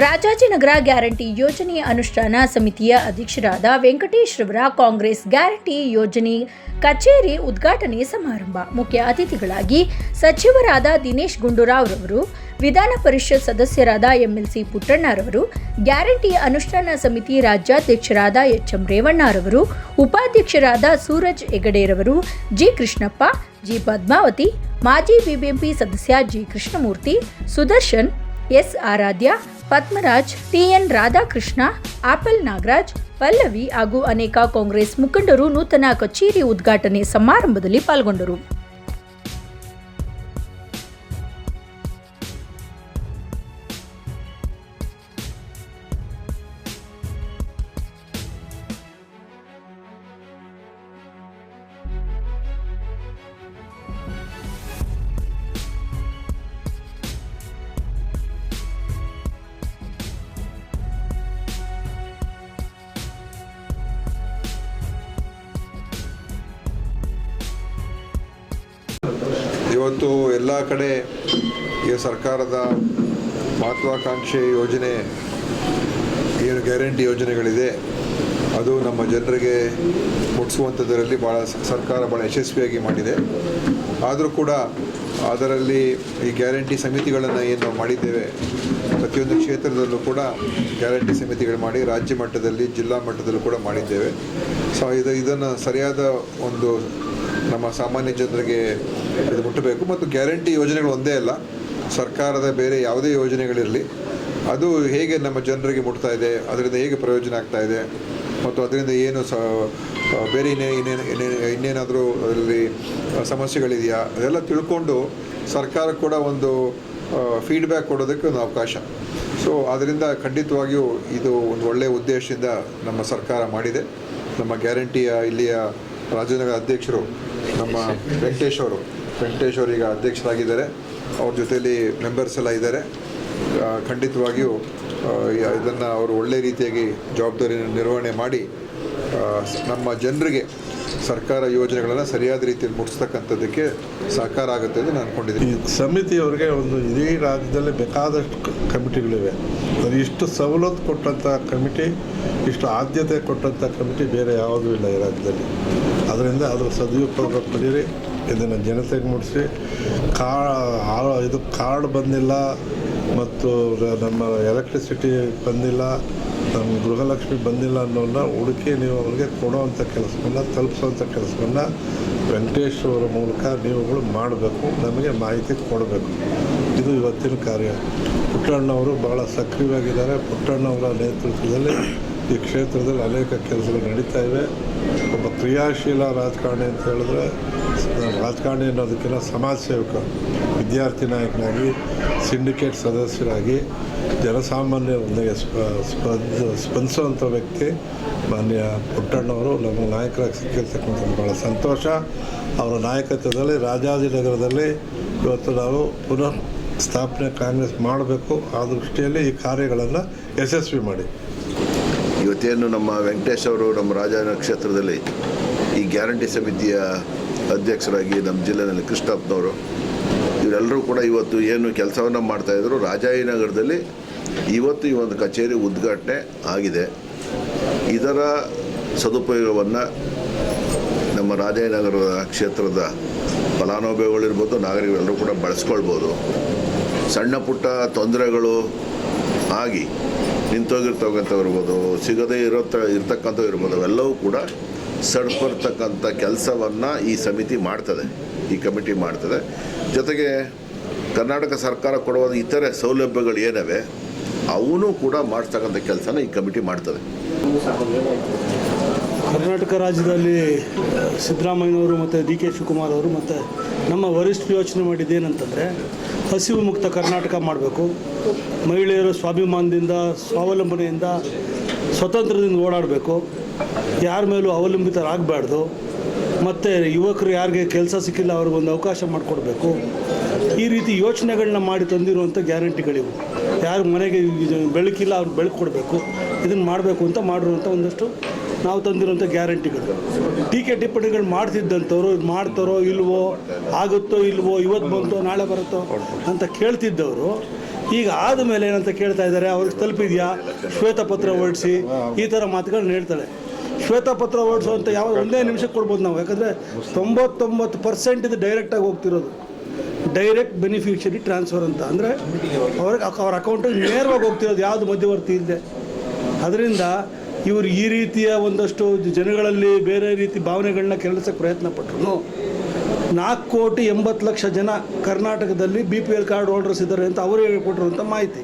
Rajajinagar guarantee ಯೋಜನೆ ಅನುಷ್ಠಾನ ಸಮಿತಿಯ ಅಧ್ಯಕ್ಷರಾದ ವೆಂಕಟೇಶ್ ರವರ ಕಾಂಗ್ರೆಸ್ ಗ್ಯಾರಂಟಿ ಯೋಜನೆ ಕಚೇರಿ ಉದ್ಘಾಟನೆ ಸಮಾರಂಭ. ಮುಖ್ಯ ಅತಿಥಿಗಳಾಗಿ ಸಚಿವರಾದ ದಿನೇಶ್ ಗುಂಡೂರಾವ್ ರವರು, ವಿಧಾನ ಪರಿಷತ್ ಸದಸ್ಯರಾದ ಎಂಎಲ್ಸಿ ಪುಟ್ಟಣ್ಣರವರು ಗ್ಯಾರಂಟಿ ಅನುಷ್ಠಾನ ಸಮಿತಿ ರಾಜ್ಯಾಧ್ಯಕ್ಷರಾದ ಎಚ್ ಎಂ ರೇವಣ್ಣರವರು ಉಪಾಧ್ಯಕ್ಷರಾದ ಸೂರಜ್ ಹೆಗಡೆರವರು, ಜಿ ಕೃಷ್ಣಪ್ಪ, ಜಿ ಪದ್ಮಾವತಿ, ಮಾಜಿ ಬಿಬಿಎಂಪಿ ಸದಸ್ಯ G Krishnamurthy, Sudarshan, S Aradhya Padmaraj, TN Radhakrishna, apple Nagaraj Pallavi ಹಾಗೂ ಅನೇಕ ಕಾಂಗ್ರೆಸ್ ಮುಖಂಡರು ನೂತನ ಕಚೇರಿ ಉದ್ಘಾಟನೆ ಸಮಾರಂಭದಲ್ಲಿ ಪಾಲ್ಗೊಂಡರು. ಇವತ್ತು ಎಲ್ಲ ಕಡೆ ಈ ಸರ್ಕಾರದ ಮಹತ್ವಾಕಾಂಕ್ಷೆ ಯೋಜನೆ ಏನು ಗ್ಯಾರಂಟಿ ಯೋಜನೆಗಳಿದೆ, ಅದು ನಮ್ಮ ಜನರಿಗೆ ಮುಟ್ಟಿಸುವಂಥದ್ದರಲ್ಲಿ ಭಾಳ ಸರ್ಕಾರ ಭಾಳ ಯಶಸ್ವಿಯಾಗಿ ಮಾಡಿದೆ. ಆದರೂ ಕೂಡ ಅದರಲ್ಲಿ ಈ ಗ್ಯಾರಂಟಿ ಸಮಿತಿಗಳನ್ನು ಏನು ಮಾಡಿದ್ದೇವೆ, ಪ್ರತಿಯೊಂದು ಕ್ಷೇತ್ರದಲ್ಲೂ ಕೂಡ ಗ್ಯಾರಂಟಿ ಸಮಿತಿಗಳು ಮಾಡಿ, ರಾಜ್ಯ ಮಟ್ಟದಲ್ಲಿ, ಜಿಲ್ಲಾ ಮಟ್ಟದಲ್ಲೂ ಕೂಡ ಮಾಡಿದ್ದೇವೆ. ಸೊ ಇದು, ಇದನ್ನು ಸರಿಯಾದ ಒಂದು ನಮ್ಮ ಸಾಮಾನ್ಯ ಜನರಿಗೆ ಇದು ಮುಟ್ಟಬೇಕು. ಮತ್ತು ಗ್ಯಾರಂಟಿ ಯೋಜನೆಗಳು ಒಂದೇ ಅಲ್ಲ. ಸರ್ಕಾರದ ಬೇರೆ ಯಾವುದೇ ಯೋಜನೆಗಳಿರಲಿ, ಅದು ಹೇಗೆ ನಮ್ಮ ಜನರಿಗೆ ಮುಟ್ತಾ ಇದೆ, ಅದರಿಂದ ಹೇಗೆ ಪ್ರಯೋಜನ ಆಗ್ತಾ ಇದೆ, ಮತ್ತು ಅದರಿಂದ ಏನು ಸ ಬೇರೆ ಇನ್ನೇ ಇನ್ನೇನು ಇನ್ನೇನು ಇನ್ನೇನಾದರೂ ಅದರಲ್ಲಿ ಸಮಸ್ಯೆಗಳಿದೆಯಾ, ಅದೆಲ್ಲ ತಿಳ್ಕೊಂಡು ಸರ್ಕಾರ ಕೂಡ ಒಂದು ಫೀಡ್ಬ್ಯಾಕ್ ಕೊಡೋದಕ್ಕೆ ಒಂದು ಅವಕಾಶ. ಸೊ ಅದರಿಂದ ಖಂಡಿತವಾಗಿಯೂ ಇದು ಒಂದು ಒಳ್ಳೆಯ ಉದ್ದೇಶದಿಂದ ನಮ್ಮ ಸರ್ಕಾರ ಮಾಡಿದೆ. ನಮ್ಮ ಗ್ಯಾರಂಟಿಯ ಇಲ್ಲಿಯ ರಾಜನಗರ ಅಧ್ಯಕ್ಷರು, ನಮ್ಮ ವೆಂಕಟೇಶ್ ಅವರು ವೆಂಕಟೇಶ್ ಅವರು ಈಗ ಅಧ್ಯಕ್ಷರಾಗಿದ್ದಾರೆ. ಅವ್ರ ಜೊತೆಯಲ್ಲಿ ಮೆಂಬರ್ಸ್ ಎಲ್ಲ ಇದ್ದಾರೆ. ಖಂಡಿತವಾಗಿಯೂ ಇದನ್ನು ಅವರು ಒಳ್ಳೆ ರೀತಿಯಾಗಿ ಜವಾಬ್ದಾರಿಯನ್ನು ನಿರ್ವಹಣೆ ಮಾಡಿ ನಮ್ಮ ಜನರಿಗೆ ಸರ್ಕಾರ ಯೋಜನೆಗಳನ್ನು ಸರಿಯಾದ ರೀತಿಯಲ್ಲಿ ಮುಟ್ಟಿಸ್ತಕ್ಕಂಥದ್ದಕ್ಕೆ ಸಹಕಾರ ಆಗುತ್ತೆ ಅಂತ ನಾನು ಅಂದ್ಕೊಂಡಿದ್ದೀನಿ ಈ ಸಮಿತಿಯವರಿಗೆ ಒಂದು ಇಡೀ ರಾಜ್ಯದಲ್ಲಿ ಬೇಕಾದಷ್ಟು ಕಮಿಟಿಗಳಿವೆ. ಅದು ಇಷ್ಟು ಸವಲತ್ತು ಕೊಟ್ಟಂಥ ಕಮಿಟಿ, ಇಷ್ಟು ಆದ್ಯತೆ ಕೊಟ್ಟಂಥ ಕಮಿಟಿ ಬೇರೆ ಯಾವುದೂ ಇಲ್ಲ ಈ ರಾಜ್ಯದಲ್ಲಿ. ಅದರಿಂದ ಅದರ ಸದುಪಯೋಗ ಪಡೀರಿ ಇದನ್ನು ಜನತೆಗೆ ಮುಟ್ಟಿಸಿ ಕಾ ಇದು ಕಾರ್ಡ್ ಬಂದಿಲ್ಲ ಮತ್ತು ನಮ್ಮ ಎಲೆಕ್ಟ್ರಿಸಿಟಿ ಬಂದಿಲ್ಲ, ನಮ್ಮ ಗೃಹಲಕ್ಷ್ಮಿ ಬಂದಿಲ್ಲ ಅನ್ನೋನ್ನ ಹುಡುಕಿ ನೀವು ಅವ್ರಿಗೆ ಕೊಡೋವಂಥ ಕೆಲಸವನ್ನು, ತಲುಪಿಸೋವಂಥ ಕೆಲಸವನ್ನು ವೆಂಕಟೇಶ್ ಅವರ ಮೂಲಕ ನೀವುಗಳು ಮಾಡಬೇಕು, ನಮಗೆ ಮಾಹಿತಿ ಕೊಡಬೇಕು. ಇದು ಇವತ್ತಿನ ಕಾರ್ಯ. ಪುಟ್ಟಣ್ಣವರು ಭಾಳ ಸಕ್ರಿಯವಾಗಿದ್ದಾರೆ. ಪುಟ್ಟಣ್ಣವರ ನೇತೃತ್ವದಲ್ಲಿ ಈ ಕ್ಷೇತ್ರದಲ್ಲಿ ಅನೇಕ ಕೆಲಸಗಳು ನಡೀತಾ ಇವೆ. ಒಬ್ಬ ಕ್ರಿಯಾಶೀಲ ರಾಜಕಾರಣಿ ಅಂತ ಹೇಳಿದ್ರೆ ರಾಜಕಾರಣಿ ಅನ್ನೋದಕ್ಕಿಂತ ಸಮಾಜ ಸೇವಕ, ವಿದ್ಯಾರ್ಥಿ ನಾಯಕನಾಗಿ, ಸಿಂಡಿಕೇಟ್ ಸದಸ್ಯರಾಗಿ ಜನಸಾಮಾನ್ಯರೊಂದಿಗೆ ಸ್ಪ, ಸ್ಪಂದ, ಸ್ಪಂದಿಸುವಂಥ ವ್ಯಕ್ತಿ, ಮಾನ್ಯ ಪುಟ್ಟಣ್ಣವರು, ನಮ್ಮ ನಾಯಕರಾಗಿ ಸಿಕ್ಕಿರ್ತಕ್ಕಂಥದ್ದು ಭಾಳ ಸಂತೋಷ. ಅವರ ನಾಯಕತ್ವದಲ್ಲಿ, ರಾಜಾಜಿನಗರದಲ್ಲಿ ಇವತ್ತು ನಾವು ಪುನಃ ಸ್ಥಾಪನೆ ಕಾಂಗ್ರೆಸ್ ಮಾಡಬೇಕು ಆ ದೃಷ್ಟಿಯಲ್ಲಿ ಈ ಕಾರ್ಯಗಳನ್ನು ಯಶಸ್ವಿ ಮಾಡಿ. ಇವತ್ತೇನು ನಮ್ಮ ವೆಂಕಟೇಶ್ ಅವರು ನಮ್ಮ ರಾಜಾಯನ ಕ್ಷೇತ್ರದಲ್ಲಿ ಈ ಗ್ಯಾರಂಟಿ ಸಮಿತಿಯ ಅಧ್ಯಕ್ಷರಾಗಿ ನಮ್ಮ ಜಿಲ್ಲೆಯಲ್ಲಿ ಕೃಷ್ಣಪ್ಪನವರು, ಇವರೆಲ್ಲರೂ ಕೂಡ ಇವತ್ತು ಏನು ಕೆಲಸವನ್ನು ಮಾಡ್ತಾಯಿದ್ರು ರಾಜಾಜಿನಗರದಲ್ಲಿ ಇವತ್ತು ಈ ಒಂದು ಕಚೇರಿ ಉದ್ಘಾಟನೆ ಆಗಿದೆ. ಇದರ ಸದುಪಯೋಗವನ್ನು ನಮ್ಮ ರಾಜಾಜಿನಗರದ ಕ್ಷೇತ್ರದ ಫಲಾನುಭವಿಗಳಿರ್ಬೋದು ನಾಗರಿಕರೆಲ್ಲರೂ ಕೂಡ ಬಳಸ್ಕೊಳ್ಬೋದು. ಸಣ್ಣ ಪುಟ್ಟ ತೊಂದರೆಗಳು ಆಗಿ ನಿಂತೋಗಿರ್ತಕ್ಕಂಥವ್ರು ಇರ್ಬೋದು, ಸಿಗದೇ ಇರೋ ಇರ್ತಕ್ಕಂಥವ್ರು ಇರ್ಬೋದು, ಅವೆಲ್ಲವೂ ಕೂಡ ಸಡ್ಪಡ್ತಕ್ಕಂಥ ಕೆಲಸವನ್ನು ಈ ಸಮಿತಿ ಮಾಡ್ತದೆ, ಈ ಕಮಿಟಿ ಮಾಡ್ತದೆ. ಜೊತೆಗೆ ಕರ್ನಾಟಕ ಸರ್ಕಾರ ಕೊಡುವ ಇತರೆ ಸೌಲಭ್ಯಗಳು ಏನವೆ ಅವನು ಕೂಡ ಮಾಡಿಸ್ತಕ್ಕಂಥ ಕೆಲಸನ ಈ ಕಮಿಟಿ ಮಾಡ್ತದೆ. ಕರ್ನಾಟಕ ರಾಜ್ಯದಲ್ಲಿ ಸಿದ್ದರಾಮಯ್ಯನವರು ಮತ್ತು ಡಿ ಕೆ ಶಿವಕುಮಾರ್ ಅವರು ಮತ್ತು ನಮ್ಮ ವರಿಷ್ಠ ಯೋಚನೆ ಮಾಡಿದ್ದೇನಂತಂದರೆ ಹಸಿವು ಮುಕ್ತ ಕರ್ನಾಟಕ ಮಾಡಬೇಕು. ಮಹಿಳೆಯರು ಸ್ವಾಭಿಮಾನದಿಂದ, ಸ್ವಾವಲಂಬನೆಯಿಂದ, ಸ್ವತಂತ್ರದಿಂದ ಓಡಾಡಬೇಕು. ಯಾರ ಮೇಲೂ ಅವಲಂಬಿತರಾಗಬಾರ್ದು. ಮತ್ತು ಯುವಕರು ಯಾರಿಗೆ ಕೆಲಸ ಸಿಕ್ಕಿಲ್ಲ ಅವ್ರಿಗೊಂದು ಅವಕಾಶ ಮಾಡಿಕೊಡ್ಬೇಕು. ಈ ರೀತಿ ಯೋಚನೆಗಳನ್ನ ಮಾಡಿ ತಂದಿರುವಂಥ ಗ್ಯಾರಂಟಿಗಳಿವು. ಯಾರು ಮನೆಗೆ ಬೆಳಕಿಲ್ಲ ಅವ್ರಿಗೆ ಬೆಳಕು ಕೊಡಬೇಕು. ಇದನ್ನು ಮಾಡಬೇಕು ಅಂತ ಮಾಡಿರುವಂಥ ಒಂದಷ್ಟು ನಾವು ತಂದಿರುವಂಥ ಗ್ಯಾರಂಟಿಗಳು. ಟೀಕೆ ಟಿಪ್ಪಣಿಗಳು ಮಾಡ್ತಿದ್ದಂಥವ್ರು, ಇದು ಮಾಡ್ತಾರೋ ಇಲ್ವೋ, ಆಗುತ್ತೋ ಇಲ್ವೋ ಇವತ್ತು ಬಂತೋ, ನಾಳೆ ಬರುತ್ತೋ ಅಂತ ಕೇಳ್ತಿದ್ದವರು. ಈಗ ಆದಮೇಲೆ ಏನಂತ ಕೇಳ್ತಾ ಇದ್ದಾರೆ, ಅವ್ರಿಗೆ ತಲುಪಿದೆಯಾ? ಶ್ವೇತಪತ್ರ ಹೊರಡಿಸಿ, ಈ ಥರ ಮಾತುಗಳನ್ನ ಹೇಳ್ತಾರೆ ಶ್ವೇತಪತ್ರ ಓಡಿಸೋ ಅಂತ ಯಾವ ಒಂದೇ ನಿಮಿಷಕ್ಕೆ ಕೊಡ್ಬೋದು ನಾವು. ಯಾಕಂದರೆ ತೊಂಬತ್ತೊಂಬತ್ತು ಪರ್ಸೆಂಟ್ ಇದು ಡೈರೆಕ್ಟಾಗಿ ಹೋಗ್ತಿರೋದು. ಡೈರೆಕ್ಟ್ ಬೆನಿಫಿಷರಿ ಟ್ರಾನ್ಸ್ಫರ್ ಅಂತ. ಅಂದರೆ ಅವ್ರಿಗೆ ಅವ್ರ ಅಕೌಂಟಿಗೆ ನೇರವಾಗಿ ಹೋಗ್ತಿರೋದು ಯಾವುದು ಮಧ್ಯವರ್ತಿ ಇಲ್ಲದೆ ಅದರಿಂದ ಇವರು ಈ ರೀತಿಯ ಒಂದಷ್ಟು ಜನಗಳಲ್ಲಿ ಬೇರೆ ರೀತಿ ಭಾವನೆಗಳನ್ನ ಕೆಲಸಕ್ಕೆ ಪ್ರಯತ್ನ ಪಟ್ಟರು ನಾಲ್ಕು ಕೋಟಿ ಎಂಬತ್ತು ಲಕ್ಷ ಜನ ಕರ್ನಾಟಕದಲ್ಲಿ B P L card holders ಇದ್ದಾರೆ ಅಂತ ಅವರೇ ಅಂತ ಮಾಹಿತಿ.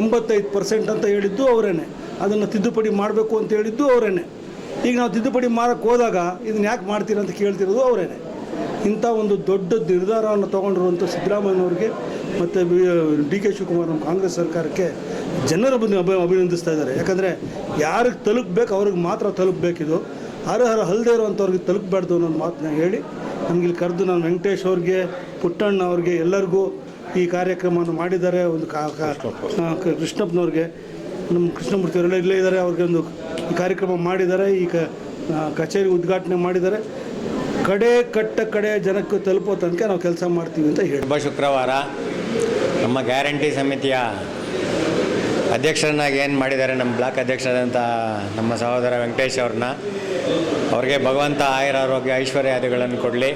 ಎಂಬತ್ತೈದು ಪರ್ಸೆಂಟ್ ಅಂತ ಹೇಳಿದ್ದು ಅವರೇನೆ. ಅದನ್ನು ತಿದ್ದುಪಡಿ ಮಾಡಬೇಕು ಅಂತ ಹೇಳಿದ್ದು ಅವರೇನೆ. ಈಗ ನಾವು ತಿದ್ದುಪಡಿ ಮಾಡಕ್ಕೆ ಹೋದಾಗ ಇದನ್ನ ಯಾಕೆ ಮಾಡ್ತೀರ ಅಂತ ಕೇಳ್ತಿರೋದು ಅವರೇನೆ. ಇಂಥ ಒಂದು ದೊಡ್ಡ ನಿರ್ಧಾರವನ್ನು ತೊಗೊಂಡಿರುವಂಥ ಸಿದ್ದರಾಮಯ್ಯನವ್ರಿಗೆ ಮತ್ತು ಡಿ ಕೆ ಶಿವಕುಮಾರ್ ನಮ್ಮ ಕಾಂಗ್ರೆಸ್ ಸರ್ಕಾರಕ್ಕೆ ಜನರ ಬಂದು ಅಭಿ, ಅಭಿನಂದಿಸ್ತಾ ಇದ್ದಾರೆ. ಯಾಕಂದರೆ ಯಾರಿಗೆ ತಲುಪಬೇಕು ಅವ್ರಿಗೆ ಮಾತ್ರ ತಲುಪಬೇಕಿದು. ಅರ್ಹರ ಅಲ್ಲದೆ ಇರುವಂಥವ್ರಿಗೆ ತಲುಪಬಾರ್ದು ಅನ್ನೋ ಮಾತನ್ನ ಹೇಳಿ ನಮಗೆ ಇಲ್ಲಿ ಕರೆದು ನಾನು ವೆಂಕಟೇಶ್ ಅವ್ರಿಗೆ, ಪುಟ್ಟಣ್ಣ ಅವ್ರಿಗೆ ಎಲ್ಲರಿಗೂ ಈ ಕಾರ್ಯಕ್ರಮವನ್ನು ಮಾಡಿದ್ದಾರೆ. ಒಂದು ಕಾ ಕೃಷ್ಣಪ್ಪನವ್ರಿಗೆ, ನಮ್ಮ ಕೃಷ್ಣಮೂರ್ತಿ ಅವರೆಲ್ಲ ಇಲ್ಲೇ ಇದ್ದಾರೆ. ಅವ್ರಿಗೆ ಒಂದು ಈ ಕಾರ್ಯಕ್ರಮ ಮಾಡಿದ್ದಾರೆ, ಈ ಕಚೇರಿ ಉದ್ಘಾಟನೆ ಮಾಡಿದ್ದಾರೆ. ಕಡೆ ಕಟ್ಟ ಕಡೆ ಜನಕ್ಕೆ ತಲುಪೋ ತನಕ ನಾವು ಕೆಲಸ ಮಾಡ್ತೀವಿ ಅಂತ ಹೇಳಿ ಶುಭ ಶುಕ್ರವಾರ. ನಮ್ಮ ಗ್ಯಾರಂಟಿ ಸಮಿತಿಯ ಅಧ್ಯಕ್ಷರನ್ನಾಗಿ ಏನು ಮಾಡಿದ್ದಾರೆ, ನಮ್ಮ ಬ್ಲಾಕ್ ಅಧ್ಯಕ್ಷರಾದಂಥ ನಮ್ಮ ಸಹೋದರ ವೆಂಕಟೇಶ್ ಅವ್ರನ್ನ. ಅವ್ರಿಗೆ ಭಗವಂತ ಆಯುರ ಆರೋಗ್ಯ, ಐಶ್ವರ್ಯಾದಿಗಳನ್ನು ಕೊಡಲಿ.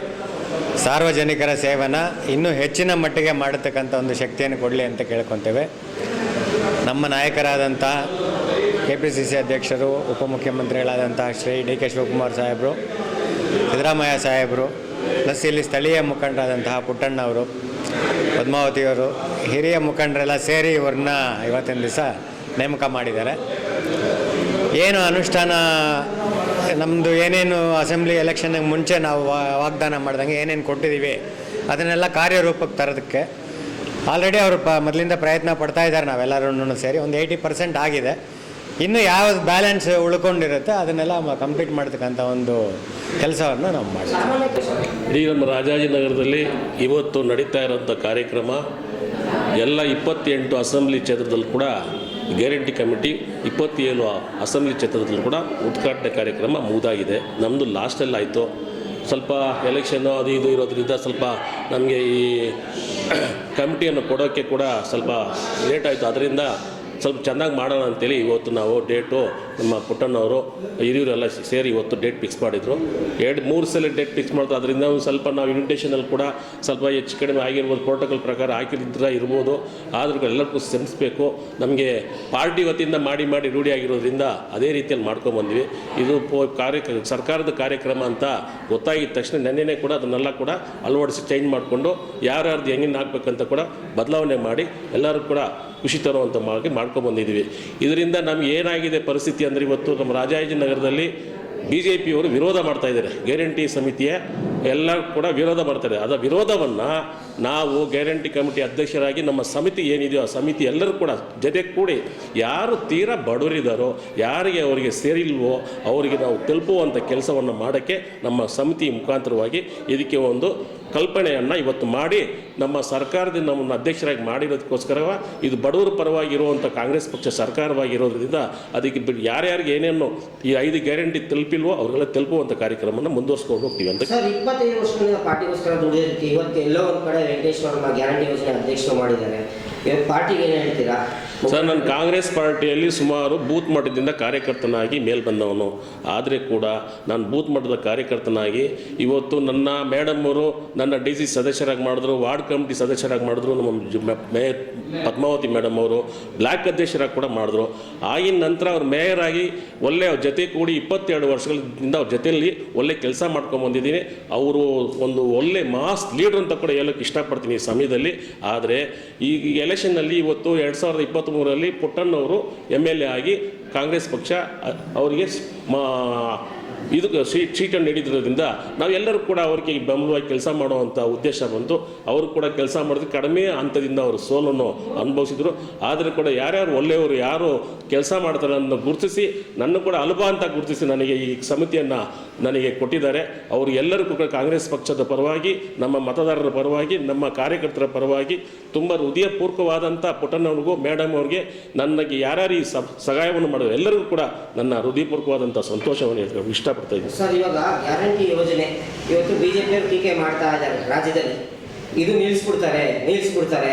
ಸಾರ್ವಜನಿಕರ ಸೇವನ, ಇನ್ನೂ ಹೆಚ್ಚಿನ ಮಟ್ಟಿಗೆ ಮಾಡತಕ್ಕಂಥ ಒಂದು ಶಕ್ತಿಯನ್ನು ಕೊಡಲಿ ಅಂತ ಕೇಳ್ಕೊತೇವೆ. ನಮ್ಮ ನಾಯಕರಾದಂಥ ಕೆ ಪಿ ಸಿ ಸಿ ಅಧ್ಯಕ್ಷರು, ಉಪಮುಖ್ಯಮಂತ್ರಿಗಳಾದಂತಹ ಶ್ರೀ ಡಿ ಕೆ ಶಿವಕುಮಾರ್ ಸಾಹೇಬರು, ಸಿದ್ದರಾಮಯ್ಯ ಸಾಹೇಬರು, ಪ್ಲಸ್ ಇಲ್ಲಿ ಸ್ಥಳೀಯ ಮುಖಂಡರಾದಂತಹ ಪುಟ್ಟಣ್ಣ ಅವರು ಪದ್ಮಾವತಿಯವರು ಹಿರಿಯ ಮುಖಂಡರೆಲ್ಲ ಸೇರಿ ಇವ್ರನ್ನ ಇವತ್ತಿನ ದಿವಸ ನೇಮಕ ಮಾಡಿದ್ದಾರೆ. ಏನು ಅನುಷ್ಠಾನ ನಮ್ಮದು ಏನೇನು ಅಸೆಂಬ್ಲಿ ಎಲೆಕ್ಷನ್ಗೆ ಮುಂಚೆ ನಾವು ವಾಗ್ದಾನ ಮಾಡ್ದಂಗೆ ಏನೇನು ಕೊಟ್ಟಿದ್ದೀವಿ ಅದನ್ನೆಲ್ಲ ಕಾರ್ಯರೂಪಕ್ಕೆ ತರೋದಕ್ಕೆ ಆಲ್ರೆಡಿ ಅವರು ಪ, ಮೊದಲಿಂದ ಪ್ರಯತ್ನ ಪಡ್ತಾ ಇದ್ದಾರೆ ನಾವೆಲ್ಲರೂ ಸೇರಿ, ಒಂದು ಏಯ್ಟಿ ಪರ್ಸೆಂಟ್ ಆಗಿದೆ. ಇನ್ನು ಯಾವ ಬ್ಯಾಲೆನ್ಸ್ ಉಳ್ಕೊಂಡಿರುತ್ತೆ ಅದನ್ನೆಲ್ಲ ಕಂಪ್ಲೀಟ್ ಮಾಡ್ತಕ್ಕಂಥ ಒಂದು ಕೆಲಸವನ್ನು ನಾವು ಮಾಡ್ತೀವಿ. ಇಡೀ ನಮ್ಮ ರಾಜಾಜಿನಗರದಲ್ಲಿ ಇವತ್ತು ನಡೀತಾ ಇರೋಂಥ ಕಾರ್ಯಕ್ರಮ, ಎಲ್ಲ ಇಪ್ಪತ್ತೆಂಟು ಅಸೆಂಬ್ಲಿ ಕ್ಷೇತ್ರದಲ್ಲೂ ಕೂಡ ಗ್ಯಾರಂಟಿ ಕಮಿಟಿ, ಇಪ್ಪತ್ತೇಳು ಅಸೆಂಬ್ಲಿ ಕ್ಷೇತ್ರದಲ್ಲೂ ಕೂಡ ಉದ್ಘಾಟನೆ ಕಾರ್ಯಕ್ರಮ ಮುಗಿದಾಗಿದೆ. ನಮ್ಮದು ಲಾಸ್ಟಲ್ಲಿ ಆಯಿತು. ಸ್ವಲ್ಪ ಎಲೆಕ್ಷನ್ನು ಅದು ಇದು ಇರೋದ್ರಿಂದ ಸ್ವಲ್ಪ ನಮಗೆ ಈ ಕಮಿಟಿಯನ್ನು ಕೊಡೋಕ್ಕೆ ಕೂಡ ಸ್ವಲ್ಪ ಲೇಟ್ ಆಯಿತು. ಅದರಿಂದ ಸ್ವಲ್ಪ ಚೆನ್ನಾಗಿ ಮಾಡೋಣ ಅಂತೇಳಿ ಇವತ್ತು ನಾವು ಡೇಟು ನಮ್ಮ ಪುಟ್ಟಣ್ಣವರು, ಹಿರಿಯರೆಲ್ಲ ಸೇರಿ ಇವತ್ತು ಡೇಟ್ ಫಿಕ್ಸ್ ಮಾಡಿದರು. ಎರಡು, ಮೂರು ಸಲ ಡೇಟ್ ಫಿಕ್ಸ್ ಮಾಡಿದ್ರು ಅದರಿಂದ ಒಂದು ಸ್ವಲ್ಪ ನಾವು ಇನ್ವಿಟೇಷನಲ್ಲಿ ಕೂಡ ಸ್ವಲ್ಪ ಹೆಚ್ಚು ಕಡಿಮೆ ಆಗಿರ್ಬೋದು ಪ್ರೋಟೋಕಾಲ್ ಪ್ರಕಾರ ಹಾಕಿದ್ರೆ ಇರ್ಬೋದು. ಆದರೂ ಎಲ್ಲರಿಗೂ ಶ್ರಮಿಸಬೇಕು ನಮಗೆ ಪಾರ್ಟಿ ವತಿಯಿಂದ ಮಾಡಿ ಮಾಡಿ ರೂಢಿ ಆಗಿರೋದ್ರಿಂದ ಅದೇ ರೀತಿಯಲ್ಲಿ ಮಾಡ್ಕೊಂಬಂದ್ವಿ ಇದು ಕಾರ್ಯ ಸರ್ಕಾರದ ಕಾರ್ಯಕ್ರಮ ಅಂತ ಗೊತ್ತಾಗಿದ ತಕ್ಷಣ ನೆನ್ನೆನೇ ಕೂಡ ಅದನ್ನೆಲ್ಲ ಕೂಡ ಅಳವಡಿಸಿ ಚೇಂಜ್ ಮಾಡಿಕೊಂಡು ಯಾರ್ಯಾರ್ದು ಹೆಂಗಿನ ಹಾಕ್ಬೇಕಂತ ಕೂಡ ಬದಲಾವಣೆ ಮಾಡಿ ಎಲ್ಲರೂ ಕೂಡ ಖುಷಿ ತರುವಂಥ ಮಾಡಿ ಮಾಡ್ಕೊಬಂದಿದ್ದೀವಿ. ಇದರಿಂದ ನಮ್ಗೆ ಏನಾಗಿದೆ ಪರಿಸ್ಥಿತಿ ಅಂದರೆ ಇವತ್ತು ನಮ್ಮ ರಾಜಾಜಿನಗರದಲ್ಲಿ ಬಿ ಜೆ ಪಿಯವರು ವಿರೋಧ ಮಾಡ್ತಾ ಇದ್ದಾರೆ. ಗ್ಯಾರಂಟಿ ಸಮಿತಿಯ ಎಲ್ಲ ಕೂಡ ವಿರೋಧ ಮಾಡ್ತಾರೆ ಅದರ ವಿರೋಧವನ್ನು ನಾವು ಗ್ಯಾರಂಟಿ ಕಮಿಟಿ ಅಧ್ಯಕ್ಷರಾಗಿ ನಮ್ಮ ಸಮಿತಿ ಏನಿದೆಯೋ ಆ ಸಮಿತಿ ಎಲ್ಲರೂ ಕೂಡ ಜೊತೆ ಕೂಡಿ ಯಾರು ತೀರಾ ಬಡವರಿದ್ದಾರೋ, ಯಾರಿಗೆ ಅವರಿಗೆ ಸೇರಿಲ್ವೋ, ಅವರಿಗೆ ನಾವು ತಲುಪುವಂಥ ಕೆಲಸವನ್ನು ಮಾಡೋಕ್ಕೆ ನಮ್ಮ ಸಮಿತಿ ಮುಖಾಂತರವಾಗಿ ಇದಕ್ಕೆ ಒಂದು ಕಲ್ಪನೆಯನ್ನು ಇವತ್ತು ಮಾಡಿ ನಮ್ಮ ಸರ್ಕಾರದಿಂದ ನಮ್ಮನ್ನು ಅಧ್ಯಕ್ಷರಾಗಿ ಮಾಡಿರೋದಕ್ಕೋಸ್ಕರ ಇದು ಬಡವರ ಪರವಾಗಿ ಇರುವಂಥ ಕಾಂಗ್ರೆಸ್ ಪಕ್ಷ ಸರ್ಕಾರವಾಗಿರೋದ್ರಿಂದ ಅದಕ್ಕೆ ಬಿಟ್ಟು ಯಾರ್ಯಾರಿಗೆ ಏನೇನು ಈ ಐದು ಗ್ಯಾರಂಟಿ ತಲುಪಿಲ್ವೋ ಅವ್ರಿಗೆಲ್ಲ ತಲುಪುವಂಥ ಕಾರ್ಯಕ್ರಮವನ್ನು ಮುಂದುವರ್ಸ್ಕೊಂಡು ಹೋಗ್ತೀವಿ ಅಂತ. ಸರ್, ಇಪ್ಪತ್ತೈದು ವರ್ಷಗಳಿಂದ ಪಾರ್ಟಿಗೋಸ್ಕರ ದುಡಿಯೋದಕ್ಕೆ ಇವತ್ತು ಎಲ್ಲೋ ಒಂದು ಕಡೆ ವೆಂಕಟೇಶ್ವರ ಗ್ಯಾರಂಟಿ ಯೋಜನೆ ಅಧ್ಯಕ್ಷರು ಮಾಡಿದ್ದಾರೆ. ಸರ್, ನಾನು ಕಾಂಗ್ರೆಸ್ ಪಾರ್ಟಿಯಲ್ಲಿ ಸುಮಾರು ಬೂತ್ ಮಟ್ಟದಿಂದ ಕಾರ್ಯಕರ್ತನಾಗಿ ಮೇಲ್ ಬಂದವನು ಆದರೆ ಕೂಡ ನಾನು ಬೂತ್ ಮಟ್ಟದ ಕಾರ್ಯಕರ್ತನಾಗಿ ಇವತ್ತು ನನ್ನ ಮೇಡಮ್ ಅವರು ನನ್ನ ಡಿ ಸಿ ಸದಸ್ಯರಾಗಿ ಮಾಡಿದ್ರು, ವಾರ್ಡ್ ಕಮಿಟಿ ಸದಸ್ಯರಾಗಿ ಮಾಡಿದ್ರು, ನಮ್ಮ ಮೇಯರ್ ಪದ್ಮಾವತಿ ಮೇಡಮ್ ಅವರು ಬ್ಲಾಕ್ ಅಧ್ಯಕ್ಷರಾಗಿ ಕೂಡ ಮಾಡಿದ್ರು. ಆಗಿನ ನಂತರ ಅವ್ರು ಮೇಯರ್ ಆಗಿ ಒಳ್ಳೆ ಅವ್ರ ಜೊತೆ ಕೂಡಿ ಇಪ್ಪತ್ತೆರಡು ವರ್ಷಗಳಿಂದ ಅವ್ರ ಜೊತೆಯಲ್ಲಿ ಒಳ್ಳೆ ಕೆಲಸ ಮಾಡ್ಕೊಂಬಂದಿದ್ದೀನಿ ಅವರು ಒಂದು ಒಳ್ಳೆ ಮಾಸ್ ಲೀಡರ್ ಅಂತ ಕೂಡ ಹೇಳೋಕ್ಕೆ ಇಷ್ಟಪಡ್ತೀನಿ ಈ ಸಮಯದಲ್ಲಿ. ಆದರೆ ಈ ಎಲೆಕ್ಷನ್ನಲ್ಲಿ ಇವತ್ತು ಎರಡು ಸಾವಿರದ ಇಪ್ಪತ್ತ್ಮೂರರಲ್ಲಿ ಪುಟ್ಟಣ್ಣವರು ಎಂ ಎಲ್ ಎ ಆಗಿ ಕಾಂಗ್ರೆಸ್ ಪಕ್ಷ ಅವರಿಗೆ ಸ್- ಮಾ ಇದು ಸೀಟ್ ಸೀಟನ್ನು ನೀಡಿದ್ರಿಂದ ನಾವೆಲ್ಲರೂ ಕೂಡ ಅವ್ರಿಗೆ ಬೆಂಬಲವಾಗಿ ಕೆಲಸ ಮಾಡುವಂಥ ಉದ್ದೇಶ ಬಂತು. ಅವರು ಕೂಡ ಕೆಲಸ ಮಾಡೋದು ಕಡಿಮೆ ಹಂತದಿಂದ ಅವರು ಸೋಲನ್ನು ಅನುಭವಿಸಿದರು. ಆದರೆ ಕೂಡ ಯಾರ್ಯಾರು ಒಳ್ಳೆಯವರು, ಯಾರು ಕೆಲಸ ಮಾಡ್ತಾರೆ ಅನ್ನೋ ಗುರುತಿಸಿ, ನನ್ನ ಕೂಡ ಅಲ್ಬ ಅಂತ ಗುರುತಿಸಿ ನನಗೆ ಈ ಸಮಿತಿಯನ್ನು ನನಗೆ ಕೊಟ್ಟಿದ್ದಾರೆ. ಅವರು ಎಲ್ಲರೂ ಕೂಡ ಕಾಂಗ್ರೆಸ್ ಪಕ್ಷದ ಪರವಾಗಿ, ನಮ್ಮ ಮತದಾರರ ಪರವಾಗಿ, ನಮ್ಮ ಕಾರ್ಯಕರ್ತರ ಪರವಾಗಿ ತುಂಬ ಹೃದಯಪೂರ್ವಕವಾದಂಥ ಪುಟ್ಟಣ್ಣವ್ರಿಗೂ ಮೇಡಮ್ ಅವ್ರಿಗೆ ನನಗೆ ಯಾರ್ಯಾರು ಈ ಸಹಾಯವನ್ನು ಮಾಡಿದ್ರು ಎಲ್ಲರಿಗೂ ಕೂಡ ನನ್ನ ಹೃದಯಪೂರ್ವಕವಾದಂಥ ಸಂತೋಷವನ್ನು ಹೇಳ್ಕೊಂಡು ಇಷ್ಟಪಡ್ತಾ ಇದ್ದೀನಿ. ಸರ್ ಇವಾಗ ಗ್ಯಾರಂಟಿ ಯೋಜನೆ. ಇವತ್ತು ಬಿಜೆಪಿಯವರು ಟೀಕೆ ಮಾಡ್ತಾ ಇದ್ದಾರೆ ರಾಜ್ಯದಲ್ಲಿ. ಇದು ನಿಲ್ಲಿಸ್ಬಿಡ್ತಾರೆ ನಿಲ್ಲಿಸ್ಬಿಡ್ತಾರೆ.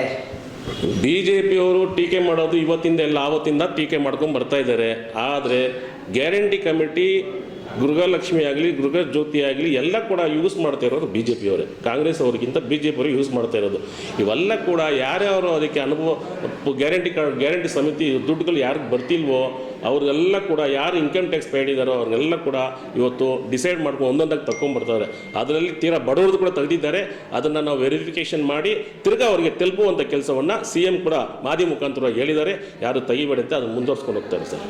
ಬಿ ಜೆ ಪಿಯವರು ಟೀಕೆ ಮಾಡೋದು ಇವತ್ತಿಂದ ಎಲ್ಲ ಆವತ್ತಿಂದ ಟೀಕೆ ಮಾಡ್ಕೊಂಡು ಬರ್ತಾ ಇದ್ದಾರೆ. ಆದರೆ ಗ್ಯಾರಂಟಿ ಕಮಿಟಿ ಗೃಹಲಕ್ಷ್ಮಿ ಆಗಲಿ ಗೃಹ ಜ್ಯೋತಿ ಆಗಲಿ, ಎಲ್ಲ ಕೂಡ ಯೂಸ್ ಮಾಡ್ತಾ ಇರೋದು ಬಿ ಜೆ ಪಿಯವರೇ ಕಾಂಗ್ರೆಸ್ ಅವ್ರಿಗಿಂತ ಬಿ ಜೆ ಪಿಯವರು ಯೂಸ್ ಮಾಡ್ತಾ ಇರೋದು. ಇವೆಲ್ಲ ಕೂಡ ಯಾರ್ಯಾರು ಅದಕ್ಕೆ ಅನುಭವ ಗ್ಯಾರಂಟಿ ಕಾರ್ಡ್ ಗ್ಯಾರಂಟಿ ಸಮಿತಿ ದುಡ್ಡುಗಳು ಯಾರಿಗೆ ಬರ್ತಿಲ್ವೋ, ಅವ್ರಿಗೆಲ್ಲ ಕೂಡ ಯಾರು ಇನ್ಕಮ್ ಟ್ಯಾಕ್ಸ್ ಪೇಡ್ ಇದ್ದಾರೋ ಅವ್ರಿಗೆಲ್ಲ ಕೂಡ ಇವತ್ತು ಡಿಸೈಡ್ ಮಾಡ್ಕೊಂಡು ಒಂದೊಂದಾಗಿ ತಗೊಂಡ್ಬರ್ತಾರೆ ಅದರಲ್ಲಿ ತೀರಾ ಬಡವ್ರದ್ದು ಕೂಡ ತೆಗೆದಿದ್ದಾರೆ. ಅದನ್ನು ನಾವು ವೆರಿಫಿಕೇಷನ್ ಮಾಡಿ ತಿರ್ಗಾ ಅವರಿಗೆ ತಲುಪುವಂಥ ಕೆಲಸವನ್ನು ಸಿ ಎಂ ಕೂಡ ಮಾದಿ ಮುಖಾಂತರ ಹೇಳಿದ್ದಾರೆ. ಯಾರು ತೆಗಿಬೇಡಂತೆ ಅದನ್ನು ಮುಂದುವರ್ಸ್ಕೊಂಡು ಹೋಗ್ತಾರೆ ಸರ್.